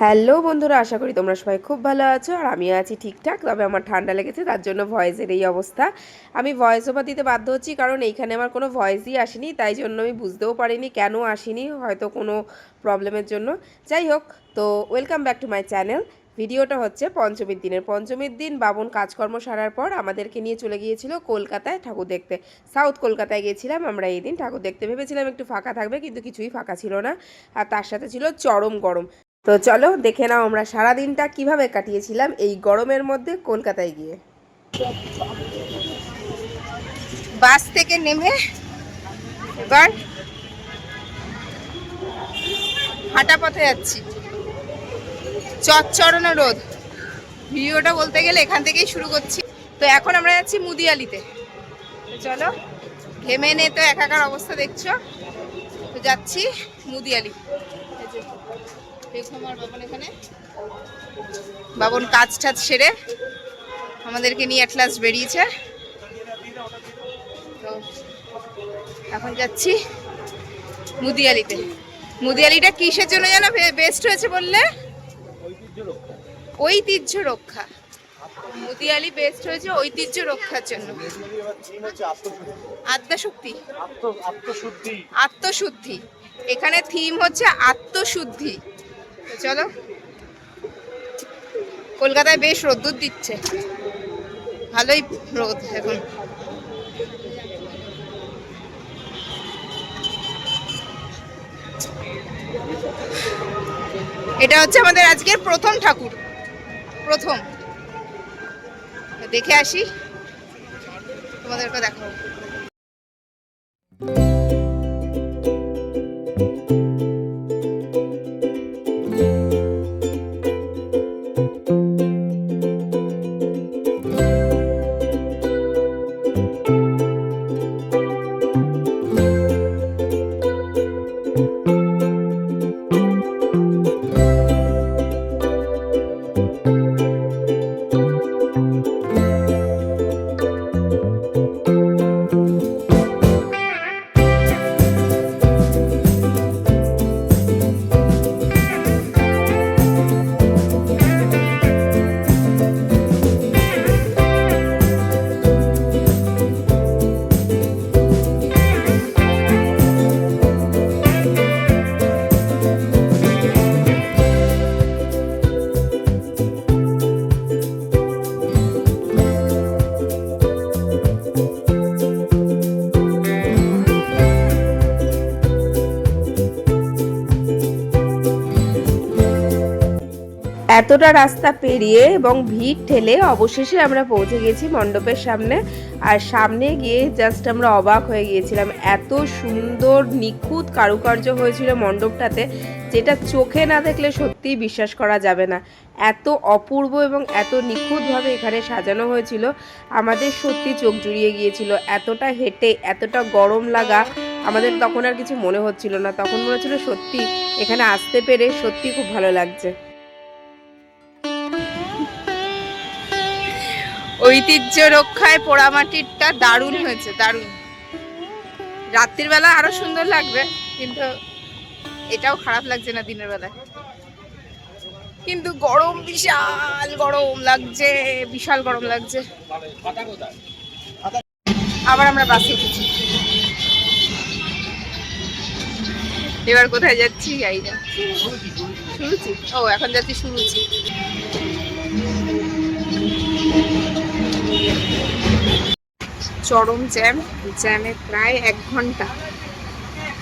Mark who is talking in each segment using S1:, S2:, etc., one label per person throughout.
S1: Hello বন্ধুরা, আশা করি তোমরা সবাই খুব ভালো আছো আর আমিও আছি ঠিকঠাক, তবে আমার ঠান্ডা লেগেছে, তার জন্য ভয়েসের এই অবস্থা। আমি ভয়েস ওভার দিতে বাধ্য হচ্ছি কারণ এইখানে আমার কোনো ভয়েসই আসেনি, তাই জন্য আমি বুঝতেও পারিনি কেন আসেনি, হয়তো কোনো প্রবলেমের জন্য। যাই হোক, তো welcome back to my channel ভিডিওটা হচ্ছে পঞ্চমীর দিনের। পঞ্চমীর দিন বাবন কাজকর্ম সারার পর আমাদেরকে নিয়ে চলে গিয়েছিল কলকাতায় ঠাকুর দেখতে। সাউথ কলকাতায় গিয়েছিলাম আমরা এই দিন, ঠাকুর দেখতে ভেবেছিলাম একটু ফাঁকা থাকবে, কিন্তু কিছুই ফাঁকা ছিল না। আর তার সাথে ছিল চরম গরম। তো চলো দেখে নাও আমরা সারা দিনটা কীভাবে কাটিয়েছিলাম এই গরমের মধ্যে কলকাতায় গিয়ে। বাস থেকে নেমে এবার হাঁটা পথে যাচ্ছি। চচ্চরণ রোদ। ভিডিওটা বলতে গেলে এখান থেকেই শুরু করছি। তো এখন আমরা যাচ্ছি মুদিয়ালিতে। চলো, ঘেমে নে তো একাকার অবস্থা দেখছ। তো যাচ্ছি মুদিয়ালি। আমার বাবন এখানে। বাবন কাজ টাজ সেরে আমাদেরকে নিয়ে অ্যাটলাস বেরিয়েছে। তো এখন যাচ্ছি মুদিয়ালিতে। মুদিয়ালিটা কিসের জন্য যেন বেস্ট হয়েছে বললে? ঐতিহ্য রক্ষা। মুদিয়ালি বেস্ট হয়েছে ঐতিহ্য রক্ষার জন্য।
S2: আত্মশুদ্ধি।
S1: আত্মশুদ্ধি। এখানে থিম হচ্ছে আত্মশুদ্ধি। চলো। কলকাতায় বেশ রোদ্দুর দিচ্ছে। ভালোই রোদ এখন। এটা হচ্ছে আমাদের আজকের প্রথম ঠাকুর। প্রথম। দেখে আসি। তোমাদেরকে দেখাবো। এতটা রাস্তা পেরিয়ে এবং ভিড় ঠেলে অবশেষে আমরা পৌঁছে গেছি মণ্ডপের সামনে। আর সামনে গিয়ে জাস্ট আমরা অবাক হয়ে গিয়েছিলাম। এত সুন্দর, নিখুঁত কারুকার্য হয়েছিল মণ্ডপটাতে, যেটা চোখে না দেখলে সত্যিই বিশ্বাস করা যাবে না। এত অপূর্ব এবং এত নিখুঁতভাবে এখানে সাজানো হয়েছিল। আমাদের সত্যি চোখ জুড়িয়ে গিয়েছিল। এতটা হেঁটে, এতটা গরম লাগা, আমাদের তখন আর কিছু মনে হচ্ছিল না। তখন মনে হচ্ছিল সত্যি এখানে আসতে পেরে সত্যি খুব ভালো লাগছে। ঐতিহ্য রক্ষায় পোড়ামাটিরটা দারুণ হয়েছে, দারুণ। রাত্রির বেলা আরও সুন্দর লাগবে, কিন্তু এটাও খারাপ লাগছে না দিনের বেলায়। কিন্তু গরম বিশাল গরম লাগছে, বিশাল গরম লাগছে। আবার আমরা বাসে উঠেছি। এবার কোথায় যাচ্ছি? গাড়ি যাচ্ছি শুরুছি। ও, এখন যাচ্ছি শুরুছি। চরম জ্যাম, জ্যামে প্রায় এক ঘণ্টা।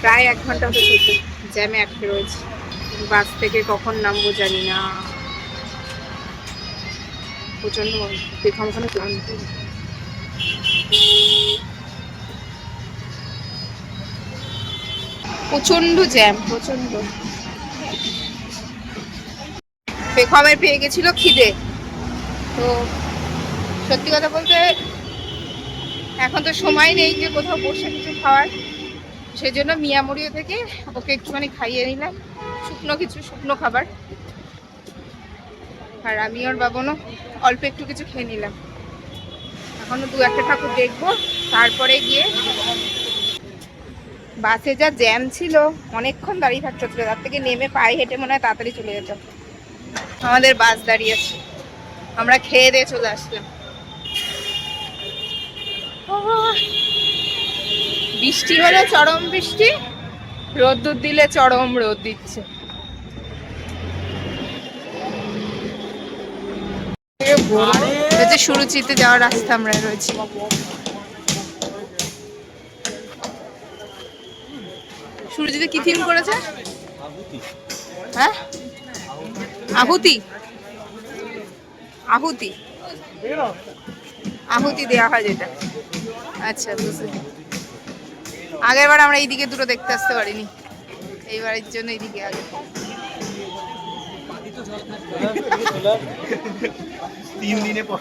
S1: প্রায় এক ঘণ্টা হতে জ্যামে আটকে রয়েছে। বাস থেকে কখন নামবো জানি না। প্রচণ্ড দেখলাম ওখানে ক্লান্ত। প্রচণ্ড জ্যাম প্রচণ্ড পেখমের পেয়ে গেছিল খিদে। তো সত্যি কথা বলতে এখন তো সময় নেই যে কোথাও বসে কিছু খাওয়ার। সেই জন্য মিয়ামরিও থেকে ওকে একটুখানি খাইয়ে নিলাম, শুকনো কিছু, শুকনো খাবার। আর আমি ওর বাবনও অল্প একটু কিছু খেয়ে নিলাম। এখনও দু একটা ঠাকুর দেখব, তারপরে গিয়ে বাসে যা জ্যাম ছিল, অনেকক্ষণ দাঁড়িয়ে থাকতে হচ্ছিল, তার থেকে নেমে পায়ে হেঁটে মনে হয় তাড়াতাড়ি চলে যেতাম আমাদের বাস দাঁড়িয়েছে আমরা খেয়ে দিয়ে চলে আসলাম। বৃষ্টি হলে চরম বৃষ্টি রোদ্দুর দিলে চরম রোদ দিচ্ছে। সুরুচিতে যাওয়ার রাস্তা আমরা রয়েছি। সুরুচিতে কি থিম করেছে? হ্যাঁ? আহুতি। আহুতি। আহুতি দেওয়া হয় যেটা। আচ্ছা বুঝলি আগের বার আমরা এইদিকে দুটো দেখতে আসতে পারিনি। এইবারের জন্য এইদিকে আগে।
S2: তিন দিনে পর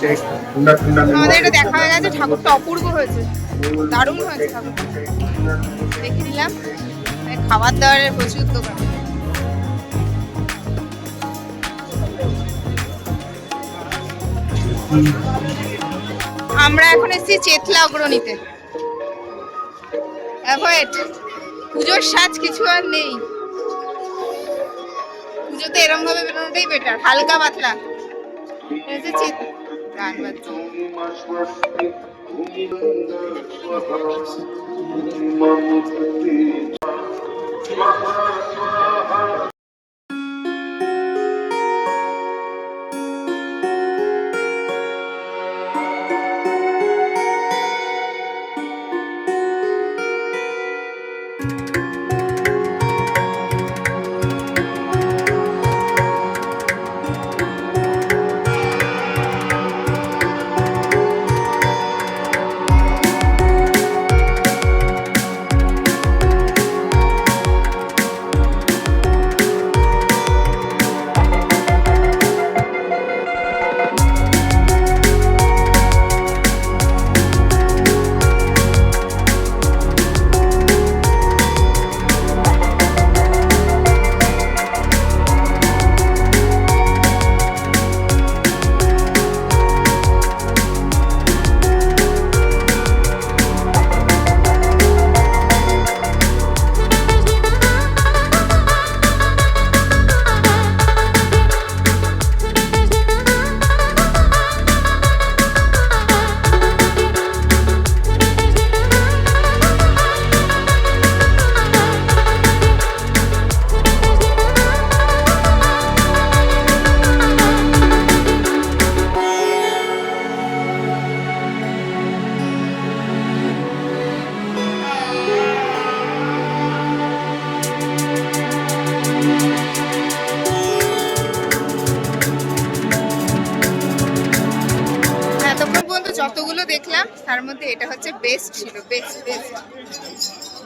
S3: শেক ঠান্ডা ঠান্ডা
S1: আমাদের এটা দেখা হয়ে গেছে, ঠাকুরটা অপূর্ব হয়েছে। দারুণ হয়েছে ঠাকুরটা দেখে নিলাম খাবার দাবারের প্রচুর দোকান আমরা এখন এসেছি চেতলা অগ্রণীতে। অ্যাভয়েড পুজোর সাজ কিছু আর নেই। পুজোতে এরম ভাবে বেরোনোটাই বেটার হালকা পাতলা। যে গান বাজছে এতক্ষণ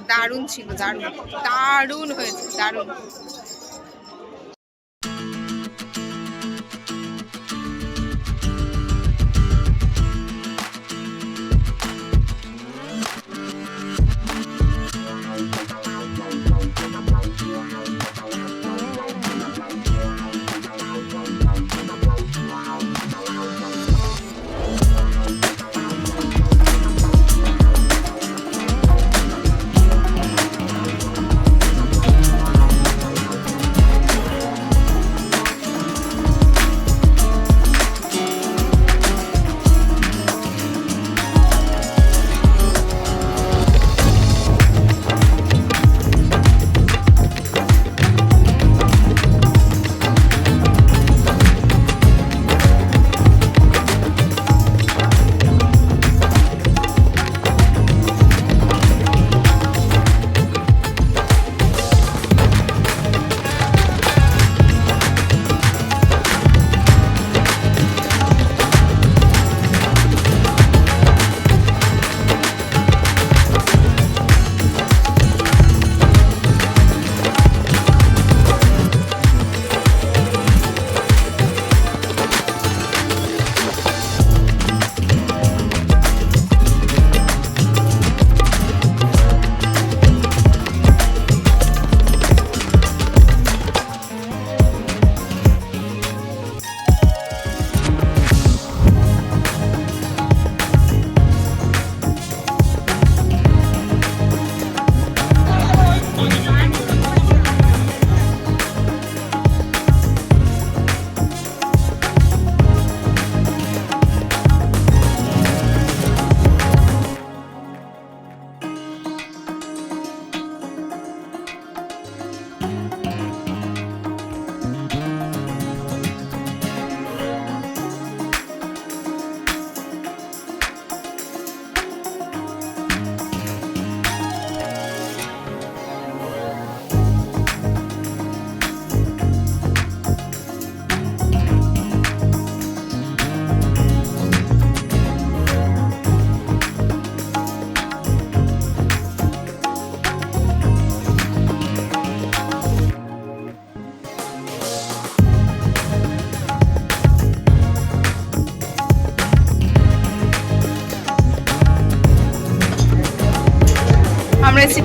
S1: দারুণ ছিল দারুণ। দারুণ হয়েছে দারুণ।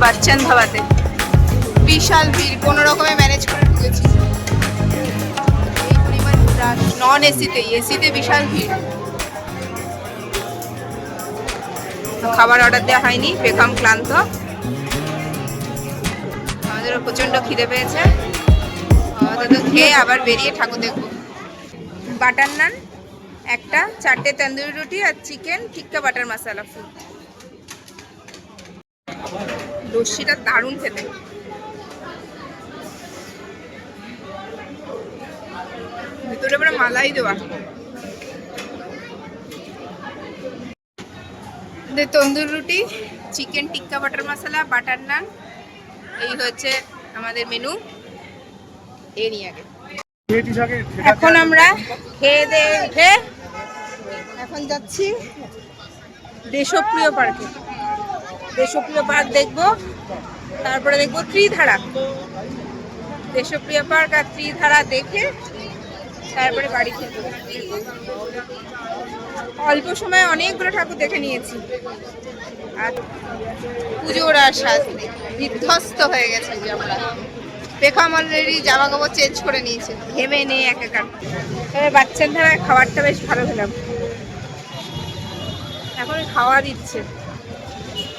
S1: বাচ্চান ধাবাতে বিশাল ভিড়, কোনো রকমে ম্যানেজ করে ঢুকেছি। এই পরিমাণ নন এসিতে এসিতে বিশাল ভিড়। খাবার অর্ডার দেওয়া হয়নি বেকাম ক্লান্ত। আমাদেরও প্রচণ্ড খিদে পেয়েছে। আমাদের তো খেয়ে আবার বেরিয়ে ঠাকুর দেখব। বাটার নান, একটা, চারটে তন্দুরি রুটি আর চিকেন টিক্কা বাটার মশলা ফুল লস্যিটা দারুণ খেতে। ভিতরে পুরো মালাই দেওয়া। তন্দুর রুটি, chicken tikka butter masala, butter naan, এই হচ্ছে আমাদের মেনু এ নিয়ে আগে। এখন আমরা খেয়ে দিয়ে উঠে এখন যাচ্ছি দেশপ্রিয় পার্কে। দেশপ্রিয় পার্ক দেখব। তারপরে দেখব ত্রিধারা। দেশপ্রিয় পার্ক আর ত্রিধারা দেখে তারপরে বাড়ি ফিরবো। অল্প সময়ে অনেকগুলো ঠাকুর দেখে নিয়েছি। আর পুজোর আর সাজ বিধ্বস্ত হয়ে গেছে যে আমরা। অলরেডি জামা কাপড় চেঞ্জ করে নিয়েছে। ঘেমে নেই এক একা তবে বাচ্চার ধারায় খাবারটা বেশ ভালো খেলাম। এখন খাওয়া দিচ্ছে।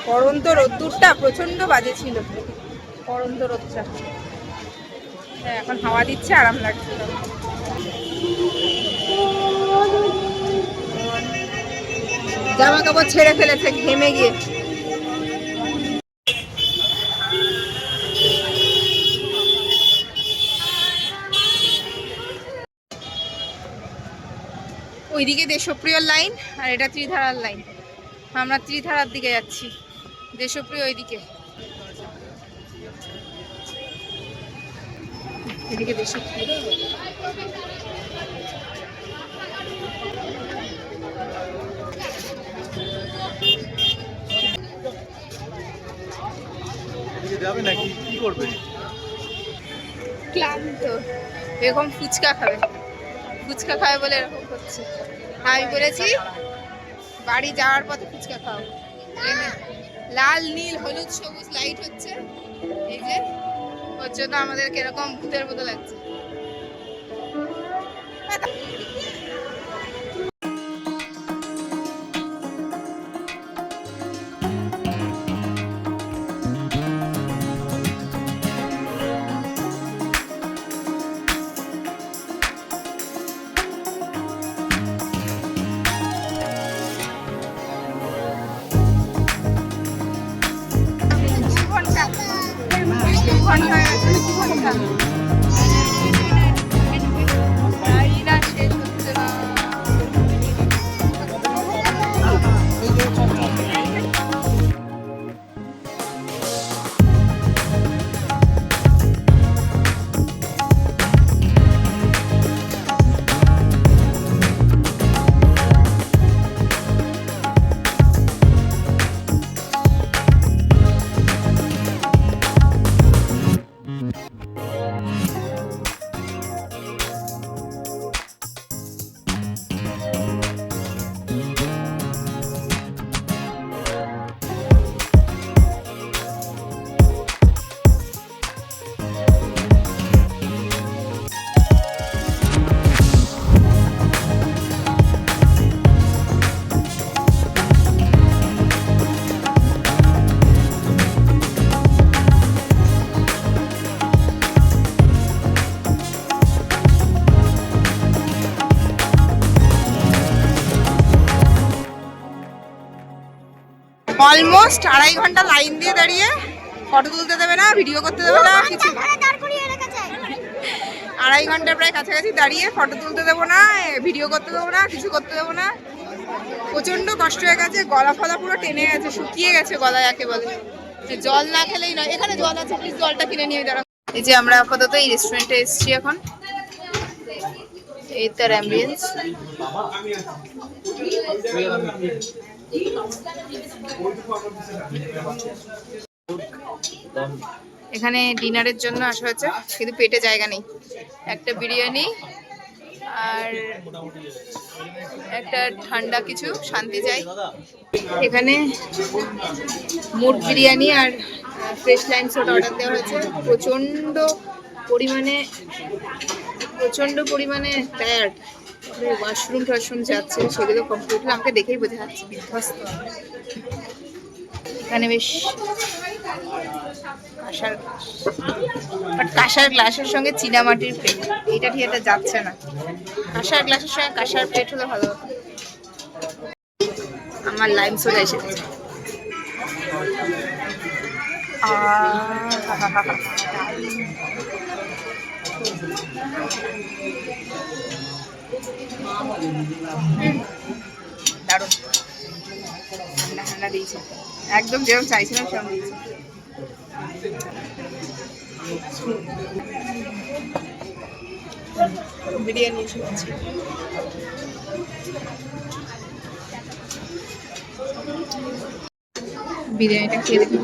S1: পরন্ত রোদ্দুরটা প্রচণ্ড বাজে ছিল। পরন্ত রোদটা। হ্যাঁ, এখন হাওয়া দিচ্ছে আরাম লাগছে। জামা কাপড় ছেড়ে ফেলেছে ঘেমে গিয়ে। ওইদিকে দেশপ্রিয় লাইন আর এটা ত্রিধারার লাইন। আমরা ত্রিধারার দিকে যাচ্ছি। দেশপ্রিয় ওইদিকে। এদিকে দেশপ্রিয়।
S2: যাবে নাকি? কি করবে?
S1: ক্লান্ত। এরকম ফুচকা খাবে। ফুচকা খাবে বলে এরকম করছে আমি বলেছি বাড়ি যাওয়ার পথে ফুচকা খাও। লাল, নীল, হলুদ, সবুজ লাইট হচ্ছে। এই যে, ওর জন্য আমাদের কীরকম ভূতের মতো লাগছে। অলমোস্ট আড়াই ঘণ্টা লাইন দিয়ে দাঁড়িয়ে ফটো তুলতে দেবে না ভিডিও করতে দেবে না কিছু আড়াই ঘণ্টা প্রায় কাছাকাছি দাঁড়িয়ে ফটো তুলতে দেবো না ভিডিও করতে দেবো না কিছু করতে দেবো না। প্রচণ্ড কষ্ট হয়ে গেছে গলা ফলা পুরো টেনে গেছে শুকিয়ে গেছে গলায় একেবারে যে জল না খেলেই নয় এখানে জল আছে প্লিজ জলটা কিনে নিয়ে দাঁড়া এই যে আমরা আপাতত এই রেস্টুরেন্টে এসেছি এখন। এই তার অ্যাম্বিয়েন্স এখানে ডিনারের জন্য আসা হয়েছে, কিন্তু পেটে জায়গা নেই। একটা বিরিয়ানি আর একটা ঠান্ডা কিছু, শান্তি চাই। এখানে মুড বিরিয়ানি আর ফ্রেশ সোডা অর্ডার দেওয়া হয়েছে। প্রচণ্ড পরিমাণে প্রচণ্ড পরিমাণে টায়ার্ড ওয়াশরুম টাশরুম যাচ্ছে, সেগুলো কমপ্লিট আমাকে দেখেই বোঝা যাচ্ছে বিধ্বস্ত। এখানে বেশ কাঁসার বাট কাঁসার গ্লাসের সঙ্গে চীনামাটির প্লেট এইটা ঠিক একটা যাচ্ছে না। কাঁসার গ্লাসের সঙ্গে কাঁসার প্লেট হলে ভালো আমার লাইম সোডা এসে গেছে। ঠান্ডা দিয়েছে। একদম যেরকম চাইছিলাম সেরকম দিয়েছে। বিরিয়ানি বিরিয়ানিটা খেয়ে দেখুন।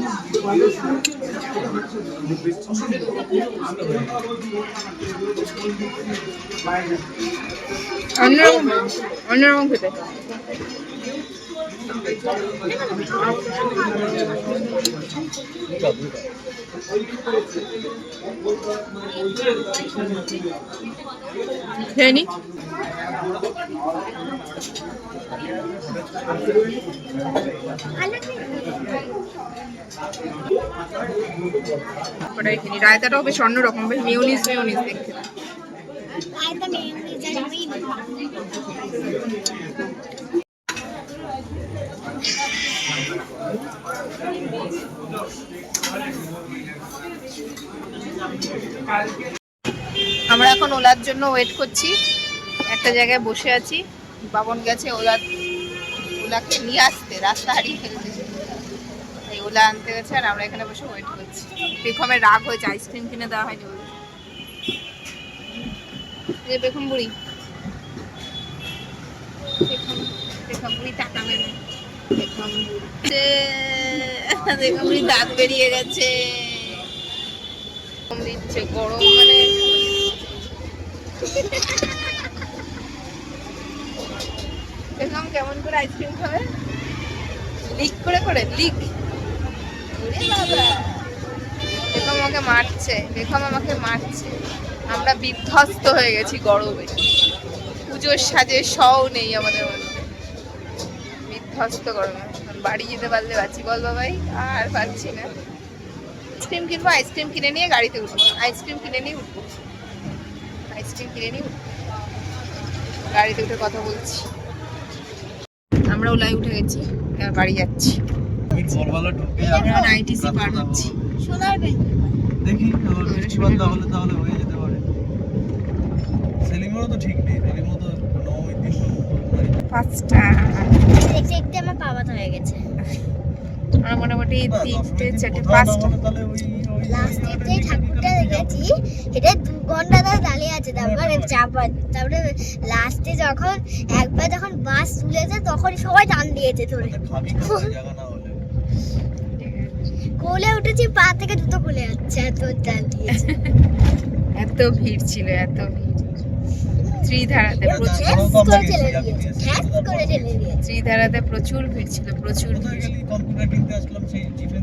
S1: অন্যরকম অন্যরকম খেতে খেয়ে নি রায়তাটাও বেশ অন্যরকম, বেশ মিউনিস মিউনিস দেখতে। আমরা এখন ওলার জন্য ওয়েট করছি। একটা জায়গায় বসে আছি। বাবন গেছে ওলা ওলাকে নিয়ে আসতে, রাস্তা হারিয়ে ফেলতে এই ওলা আনতে গেছে আর আমরা এখানে বসে ওয়েট করছি। বেগমের রাগ হয়েছে আইসক্রিম কিনে দেওয়া হয়নি যে বেগম বুড়ি। বেগম বুড়ি তাকাবে না বেগম বেগম বুড়ি দাঁত বেরিয়ে গেছে। দিচ্ছে গরম মানে। বেগম কেমন করে আইসক্রিম খাবে? লিক করে করে লিক? বেগম আমাকে মারছে বেগম আমাকে মারছে। আমরা বিধ্বস্ত হয়ে গেছি গরমে। পুজোর সাজে শও নেই আমাদের মধ্যে। বিধ্বস্ত গরমে। বাড়ি যেতে পারলে বাঁচি বল বাবাই আর পারছি না। আইসক্রিম কিনবো আইসক্রিম কিনে নিয়ে গাড়িতে উঠবো। আইসক্রিম কিনে নিয়ে উঠবো। আইসক্রিম কিনে নিয়ে উঠবো। গাড়িতে উঠে কথা বলছি। আমরা ওলাই উঠে গেছি এবার বাড়ি যাচ্ছি। আইটিসি পার হচ্ছি।
S2: দেখি তাহলে তাহলে হয়ে যেতে পারে। সেলিমেরও তো ঠিক নেই সেলিমও তো নবমী দিন
S1: পাঁচটা।
S4: দেখতে দেখতে আমার পাওয়া হয়ে গেছে।
S1: আমরা মোটামুটি তিনটে চারটে পাঁচটা
S4: যে ঠাকুরটা দেখেছি এটা দু ঘণ্টা ধরে দাঁড়িয়ে আছে তারপরে চাপা তারপরে লাস্টে যখন একবার যখন বাস তুলেছে তখন সবাই টান দিয়েছে ধরে। কোলে উঠেছি পা থেকে জুতো খুলে যাচ্ছে এত টান দিয়েছে।
S1: এত ভিড় ছিল এত ভিড়। ত্রিধারাতে প্রচুর
S4: ঠেলে দিয়েছে
S1: ত্রিধারাতে প্রচুর ভিড় ছিল প্রচুর ভিড়